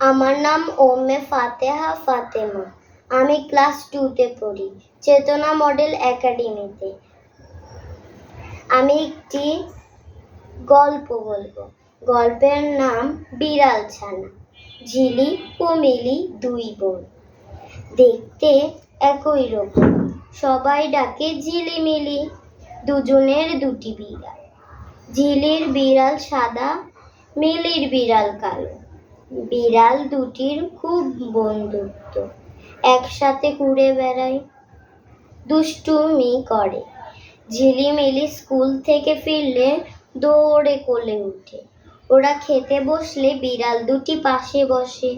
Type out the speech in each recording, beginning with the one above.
আমার নাম ওমে ফাতেহা ফাতেমা। আমি ক্লাস টুতে পড়ি, চেতনা মডেল একাডেমিতে। আমি একটি গল্প বলব। গল্পের নাম বিড়াল ছানা, ঝিলি ও মিলি দুই বোন। দেখতে একই রকম, সবাই ডাকে ঝিলিমিলি, দুজনের দুটি বিড়াল। ঝিলির বিড়াল সাদা, মিলির বিড়াল কালো। বিড়াল দুটির খুব বন্ধুত্ব। একসাথে ঘুরে বেড়ায়, দুষ্টুমি করে। ঝিলিমিলি স্কুল থেকে ফিরলে দৌড়ে কোলে উঠে। ওরা খেতে বসলে বিড়াল দুটি পাশে বসে।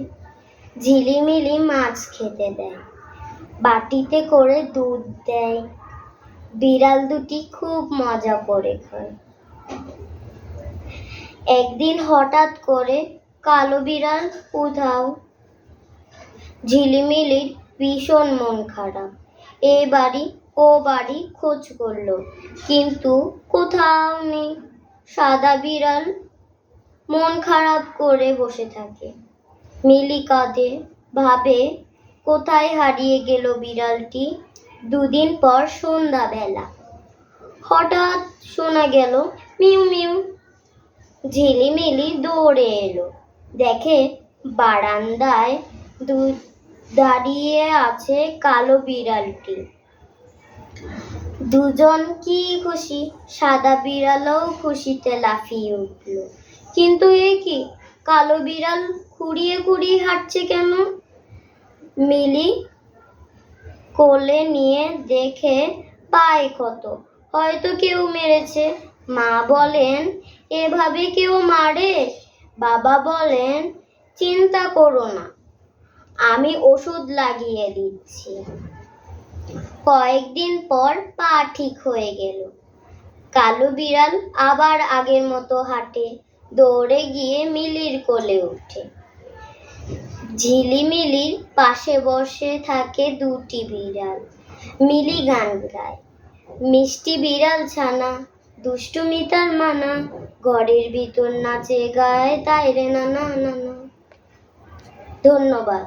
ঝিলিমিলি মাছ খেতে দেয়, বাটিতে করে দুধ দেয়। বিড়াল দুটি খুব মজা করে খায়। একদিন হঠাৎ করে কালো বিড়াল উধাও। ঝিলিমিলির ভীষণ মন খারাপ। এ বাড়ি, ও বাড়ি খোঁজ করল, কিন্তু কোথাও নেই। সাদা বিড়াল মন খারাপ করে বসে থাকে। মিলি কাঁধে ভাবে, কোথায় হারিয়ে গেল বিড়ালটি? দুদিন পর সন্ধ্যাবেলা। হঠাৎ শোনা গেল, মিউ মিউ। ঝিলিমিলি দৌড়ে এলো। দেখে বারান্দায় দু, দাঁড়িয়ে আছে কালো বিড়ালটি। দুজন কি খুশি? সাদা বিড়ালও খুশিতে লাফিয়ে উঠল। কিন্তু এ কি? কালো বিড়াল খুঁড়িয়ে খুঁড়িয়ে হাঁটছে কেন? মিলি কোলে নিয়ে দেখে, পায় ক্ষত। হয়তো কেউ মেরেছে। মা বলেন, এভাবে কেউ মারে? বাবা বলেন, চিন্তা করো না, আমি ওষুধ লাগিয়ে দিচ্ছি। কয়েকদিন পর পা ঠিক হয়ে গেল। কালো বিড়াল আবার আগের মতো হাঁটে, দৌড়ে গিয়ে মিলির কোলে ওঠে ঝিলিমিলির পাশে বসে থাকে দুটি বিড়াল, মিলি গান গায়। মিষ্টি বিড়াল ছানা দুষ্টুমিতার মানা। ঘরের ভিতর নাচে গায়ে তাই রে না না না ধন্যবাদ।